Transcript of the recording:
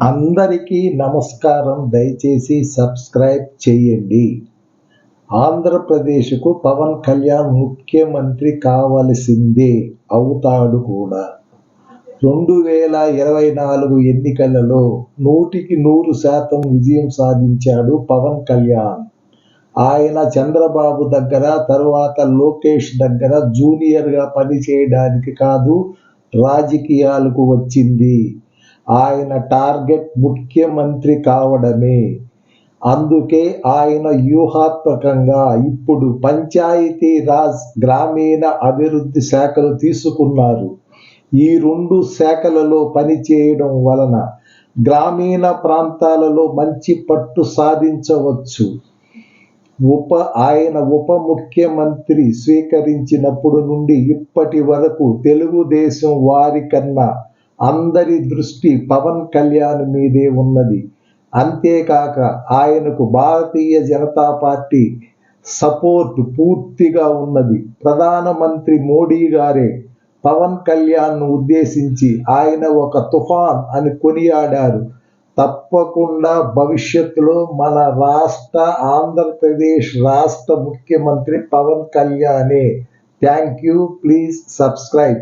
అందరికీ నమస్కారం. దయచేసి సబ్స్క్రైబ్ చేయండి. ఆంధ్రప్రదేశ్కు పవన్ కళ్యాణ్ ముఖ్యమంత్రి కావలసిందే అవుతాడు కూడా. రెండు వేల ఇరవై నాలుగు ఎన్నికలలో నూటికి నూరు శాతం విజయం సాధించాడు పవన్ కళ్యాణ్. ఆయన చంద్రబాబు దగ్గర తరువాత లోకేష్ దగ్గర జూనియర్గా పనిచేయడానికి కాదు రాజకీయాలకు వచ్చింది. ఆయన టార్గెట్ ముఖ్యమంత్రి కావడమే. అందుకే ఆయన వ్యూహాత్మకంగా ఇప్పుడు పంచాయతీ రాజ్ గ్రామీణ అభివృద్ధి శాఖలు తీసుకున్నారు. ఈ రెండు శాఖలలో పనిచేయడం వలన గ్రామీణ ప్రాంతాలలో మంచి పట్టు సాధించవచ్చు. ఉప ఆయన ఉప ముఖ్యమంత్రి స్వీకరించినప్పుడు నుండి ఇప్పటి వరకు తెలుగుదేశం వారికన్నా అందరి దృష్టి పవన్ కళ్యాణ్ మీదే ఉన్నది. అంతేకాక ఆయనకు భారతీయ జనతా పార్టీ సపోర్ట్ పూర్తిగా ఉన్నది. ప్రధానమంత్రి మోడీ గారే పవన్ కళ్యాణ్ను ఉద్దేశించి ఆయన ఒక తుఫాన్ అని కొనియాడారు. తప్పకుండా భవిష్యత్తులో మన రాష్ట్ర ఆంధ్రప్రదేశ్ రాష్ట్ర ముఖ్యమంత్రి Pavan కళ్యాణే. Thank you. Please subscribe.